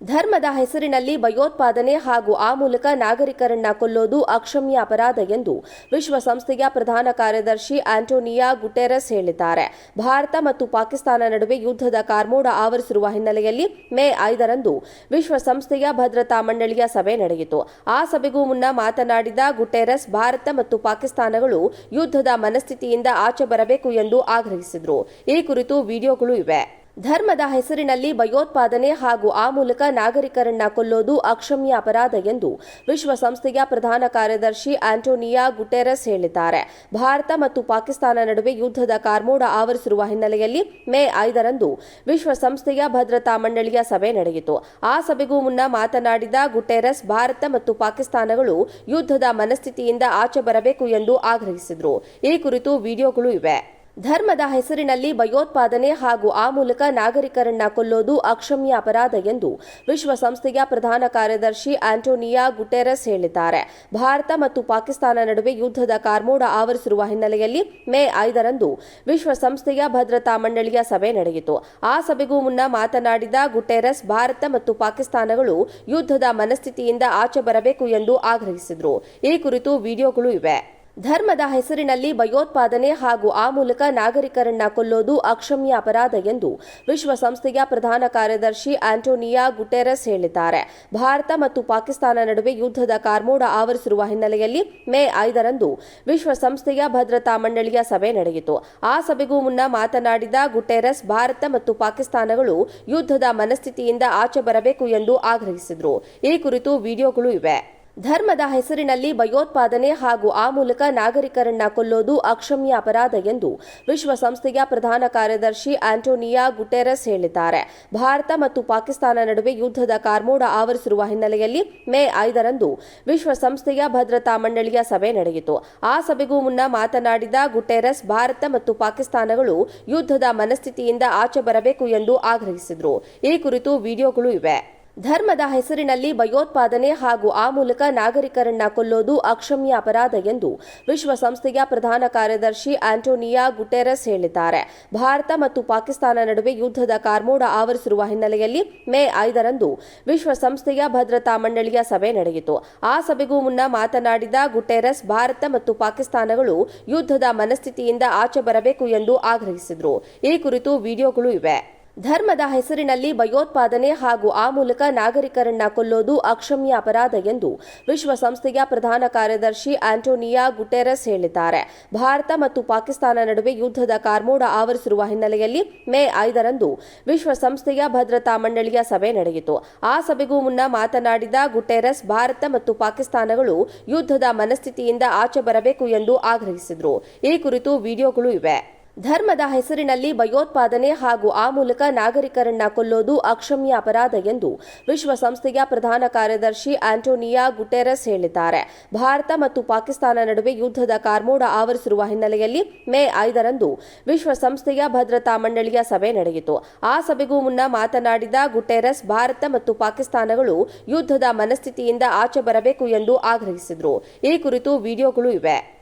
ಧರ್ಮದ ಹೆಸರಿನಲ್ಲಿ ಭಯೋತ್ಪಾದನೆ ಹಾಗೂ ಆ ಮೂಲಕ ನಾಗರಿಕರನ್ನ ಕೊಲ್ಲೋದು ಅಕ್ಷಮ್ಯ ಅಪರಾಧ ಎಂದು ವಿಶ್ವಸಂಸ್ಥೆಯ ಪ್ರಧಾನ ಕಾರ್ಯದರ್ಶಿ ಆಂಟೋನಿಯಾ ಗುಟೆರಸ್ ಹೇಳಿದ್ದಾರೆ. ಭಾರತ ಮತ್ತು ಪಾಕಿಸ್ತಾನ ನಡುವೆ ಯುದ್ಧದ ಕಾರ್ಮೋಡ ಆವರಿಸಿರುವ ಹಿನ್ನೆಲೆಯಲ್ಲಿ ಮೇ ಐದರಂದು ವಿಶ್ವಸಂಸ್ಥೆಯ ಭದ್ರತಾ ಮಂಡಳಿಯ ಸಭೆ ನಡೆಯಿತು. ಆ ಸಭೆಗೂ ಮುನ್ನ ಮಾತನಾಡಿದ ಗುಟೆರಸ್, ಭಾರತ ಮತ್ತು ಪಾಕಿಸ್ತಾನಗಳು ಯುದ್ಧದ ಮನಸ್ಥಿತಿಯಿಂದ ಆಚೆ ಬರಬೇಕು ಎಂದು ಆಗ್ರಹಿಸಿದರು. ಈ ಕುರಿತು ವಿಡಿಯೋಗಳು ಇವೆ. ಧರ್ಮದ ಹೆಸರಿನಲ್ಲಿ ಭಯೋತ್ಪಾದನೆ ಹಾಗೂ ಆ ಮೂಲಕ ನಾಗರಿಕರನ್ನ ಕೊಲ್ಲೋದು ಅಕ್ಷಮ್ಯ ಅಪರಾಧ ಎಂದು ವಿಶ್ವಸಂಸ್ಥೆಯ ಪ್ರಧಾನ ಕಾರ್ಯದರ್ಶಿ ಆಂಟೋನಿಯಾ ಗುಟೆರಸ್ ಹೇಳಿದ್ದಾರೆ. ಭಾರತ ಮತ್ತು ಪಾಕಿಸ್ತಾನ ನಡುವೆ ಯುದ್ಧದ ಕಾರ್ಮೋಡ ಆವರಿಸಿರುವ ಹಿನ್ನೆಲೆಯಲ್ಲಿ ಮೇ ಐದರಂದು ವಿಶ್ವಸಂಸ್ಥೆಯ ಭದ್ರತಾ ಮಂಡಳಿಯ ಸಭೆ ನಡೆಯಿತು. ಆ ಸಭೆಗೂ ಮುನ್ನ ಮಾತನಾಡಿದ ಗುಟೆರಸ್, ಭಾರತ ಮತ್ತು ಪಾಕಿಸ್ತಾನಗಳು ಯುದ್ಧದ ಮನಸ್ಥಿತಿಯಿಂದ ಆಚೆ ಬರಬೇಕು ಎಂದು ಆಗ್ರಹಿಸಿದರು. ಈ ಕುರಿತು ವಿಡಿಯೋಗಳು ಇವೆ. ಧರ್ಮದ ಹೆಸರಿನಲ್ಲಿ ಭಯೋತ್ಪಾದನೆ ಹಾಗೂ ಆ ಮೂಲಕ ನಾಗರಿಕರನ್ನ ಕೊಲ್ಲೋದು ಅಕ್ಷಮ್ಯ ಅಪರಾಧ ಎಂದು ವಿಶ್ವಸಂಸ್ಥೆಯ ಪ್ರಧಾನ ಕಾರ್ಯದರ್ಶಿ ಆಂಟೋನಿಯಾ ಗುಟೆರಸ್ ಹೇಳಿದ್ದಾರೆ. ಭಾರತ ಮತ್ತು ಪಾಕಿಸ್ತಾನ ನಡುವೆ ಯುದ್ಧದ ಕಾರ್ಮೋಡ ಆವರಿಸಿರುವ ಹಿನ್ನೆಲೆಯಲ್ಲಿ ಮೇ ಐದರಂದು ವಿಶ್ವಸಂಸ್ಥೆಯ ಭದ್ರತಾ ಮಂಡಳಿಯ ಸಭೆ ನಡೆಯಿತು. ಆ ಸಭೆಗೂ ಮುನ್ನ ಮಾತನಾಡಿದ ಗುಟೆರಸ್, ಭಾರತ ಮತ್ತು ಪಾಕಿಸ್ತಾನಗಳು ಯುದ್ಧದ ಮನಸ್ಥಿತಿಯಿಂದ ಆಚೆ ಬರಬೇಕು ಎಂದು ಆಗ್ರಹಿಸಿದರು. ಈ ಕುರಿತು ವಿಡಿಯೋಗಳು ಇವೆ. ಧರ್ಮದ ಹೆಸರಿನಲ್ಲಿ ಭಯೋತ್ಪಾದನೆ ಹಾಗೂ ಆ ಮೂಲಕ ನಾಗರಿಕರನ್ನ ಕೊಲ್ಲೋದು ಅಕ್ಷಮ್ಯ ಅಪರಾಧ ಎಂದು ವಿಶ್ವಸಂಸ್ಥೆಯ ಪ್ರಧಾನ ಕಾರ್ಯದರ್ಶಿ ಆಂಟೋನಿಯಾ ಗುಟೆರಸ್ ಹೇಳಿದ್ದಾರೆ. ಭಾರತ ಮತ್ತು ಪಾಕಿಸ್ತಾನ ನಡುವೆ ಯುದ್ಧದ ಕಾರ್ಮೋಡ ಆವರಿಸಿರುವ ಹಿನ್ನೆಲೆಯಲ್ಲಿ ಮೇ ಐದರಂದು ವಿಶ್ವಸಂಸ್ಥೆಯ ಭದ್ರತಾ ಮಂಡಳಿಯ ಸಭೆ ನಡೆಯಿತು. ಆ ಸಭೆಗೂ ಮುನ್ನ ಮಾತನಾಡಿದ ಗುಟೆರಸ್, ಭಾರತ ಮತ್ತು ಪಾಕಿಸ್ತಾನಗಳು ಯುದ್ಧದ ಮನಸ್ಥಿತಿಯಿಂದ ಆಚೆ ಬರಬೇಕು ಎಂದು ಆಗ್ರಹಿಸಿದರು. ಈ ಕುರಿತು ವಿಡಿಯೋಗಳು ಇವೆ. ಧರ್ಮದ ಹೆಸರಿನಲ್ಲಿ ಭಯೋತ್ಪಾದನೆ ಹಾಗೂ ಆ ಮೂಲಕ ನಾಗರಿಕರನ್ನ ಕೊಲ್ಲೋದು ಅಕ್ಷಮ್ಯ ಅಪರಾಧ ಎಂದು ವಿಶ್ವಸಂಸ್ಥೆಯ ಪ್ರಧಾನ ಕಾರ್ಯದರ್ಶಿ ಆಂಟೋನಿಯಾ ಗುಟೆರಸ್ ಹೇಳಿದ್ದಾರೆ. ಭಾರತ ಮತ್ತು ಪಾಕಿಸ್ತಾನ ನಡುವೆ ಯುದ್ಧದ ಕಾರ್ಮೋಡ ಆವರಿಸಿರುವ ಹಿನ್ನೆಲೆಯಲ್ಲಿ ಮೇ ಐದರಂದು ವಿಶ್ವಸಂಸ್ಥೆಯ ಭದ್ರತಾ ಮಂಡಳಿಯ ಸಭೆ ನಡೆಯಿತು. ಆ ಸಭೆಗೂ ಮುನ್ನ ಮಾತನಾಡಿದ ಗುಟೆರಸ್, ಭಾರತ ಮತ್ತು ಪಾಕಿಸ್ತಾನಗಳು ಯುದ್ಧದ ಮನಸ್ಥಿತಿಯಿಂದ ಆಚೆ ಬರಬೇಕು ಎಂದು ಆಗ್ರಹಿಸಿದರು. ಈ ಕುರಿತು ವಿಡಿಯೋಗಳು ಇವೆ. ಧರ್ಮದ ಹೆಸರಿನಲ್ಲಿ ಭಯೋತ್ಪಾದನೆ ಹಾಗೂ ಆ ಮೂಲಕ ನಾಗರಿಕರನ್ನ ಕೊಲ್ಲೋದು ಅಕ್ಷಮ್ಯ ಅಪರಾಧ ಎಂದು ವಿಶ್ವಸಂಸ್ಥೆಯ ಪ್ರಧಾನ ಕಾರ್ಯದರ್ಶಿ ಆಂಟೋನಿಯಾ ಗುಟೆರಸ್ ಹೇಳಿದ್ದಾರೆ. ಭಾರತ ಮತ್ತು ಪಾಕಿಸ್ತಾನ ನಡುವೆ ಯುದ್ಧದ ಕಾರ್ಮೋಡ ಆವರಿಸಿರುವ ಹಿನ್ನೆಲೆಯಲ್ಲಿ ಮೇ ಐದರಂದು ವಿಶ್ವಸಂಸ್ಥೆಯ ಭದ್ರತಾ ಮಂಡಳಿಯ ಸಭೆ ನಡೆಯಿತು. ಆ ಸಭೆಗೂ ಮುನ್ನ ಮಾತನಾಡಿದ ಗುಟೆರಸ್, ಭಾರತ ಮತ್ತು ಪಾಕಿಸ್ತಾನಗಳು ಯುದ್ಧದ ಮನಸ್ಥಿತಿಯಿಂದ ಆಚೆ ಬರಬೇಕು ಎಂದು ಆಗ್ರಹಿಸಿದರು. ಈ ಕುರಿತು ವಿಡಿಯೋಗಳು ಇವೆ. ಧರ್ಮದ ಹೆಸರಿನಲ್ಲಿ ಭಯೋತ್ಪಾದನೆ ಹಾಗೂ ಆ ಮೂಲಕ ನಾಗರಿಕರನ್ನ ಕೊಲ್ಲೋದು ಅಕ್ಷಮ್ಯ ಅಪರಾಧ ಎಂದು ವಿಶ್ವಸಂಸ್ಥೆಯ ಪ್ರಧಾನ ಕಾರ್ಯದರ್ಶಿ ಆಂಟೋನಿಯಾ ಗುಟೆರಸ್ ಹೇಳಿದ್ದಾರೆ. ಭಾರತ ಮತ್ತು ಪಾಕಿಸ್ತಾನ ನಡುವೆ ಯುದ್ಧದ ಕಾರ್ಮೋಡ ಆವರಿಸಿರುವ ಹಿನ್ನೆಲೆಯಲ್ಲಿ ಮೇ ಐದರಂದು ವಿಶ್ವಸಂಸ್ಥೆಯ ಭದ್ರತಾ ಮಂಡಳಿಯ ಸಭೆ ನಡೆಯಿತು. ಆ ಸಭೆಗೂ ಮುನ್ನ ಮಾತನಾಡಿದ ಗುಟೆರಸ್, ಭಾರತ ಮತ್ತು ಪಾಕಿಸ್ತಾನಗಳು ಯುದ್ಧದ ಮನಸ್ಥಿತಿಯಿಂದ ಆಚೆ ಬರಬೇಕು ಎಂದು ಆಗ್ರಹಿಸಿದರು. ಈ ಕುರಿತು ವಿಡಿಯೋಗಳು ಇವೆ. ಧರ್ಮದ ಹೆಸರಿನಲ್ಲಿ ಭಯೋತ್ಪಾದನೆ ಹಾಗೂ ಆ ಮೂಲಕ ನಾಗರಿಕರನ್ನ ಕೊಲ್ಲೋದು ಅಕ್ಷಮ್ಯ ಅಪರಾಧ ಎಂದು ವಿಶ್ವಸಂಸ್ಥೆಯ ಪ್ರಧಾನ ಕಾರ್ಯದರ್ಶಿ ಆಂಟೋನಿಯಾ ಗುಟೆರಸ್ ಹೇಳಿದ್ದಾರೆ. ಭಾರತ ಮತ್ತು ಪಾಕಿಸ್ತಾನ ನಡುವೆ ಯುದ್ಧದ ಕಾರ್ಮೋಡ ಆವರಿಸಿರುವ ಹಿನ್ನೆಲೆಯಲ್ಲಿ ಮೇ ಐದರಂದು ವಿಶ್ವಸಂಸ್ಥೆಯ ಭದ್ರತಾ ಮಂಡಳಿಯ ಸಭೆ ನಡೆಯಿತು. ಆ ಸಭೆಗೂ ಮುನ್ನ ಮಾತನಾಡಿದ ಗುಟೆರಸ್, ಭಾರತ ಮತ್ತು ಪಾಕಿಸ್ತಾನಗಳು ಯುದ್ಧದ ಮನಸ್ಥಿತಿಯಿಂದ ಆಚೆ ಬರಬೇಕು ಎಂದು ಆಗ್ರಹಿಸಿದರು. ಈ ಕುರಿತು ವಿಡಿಯೋಗಳು ಇವೆ.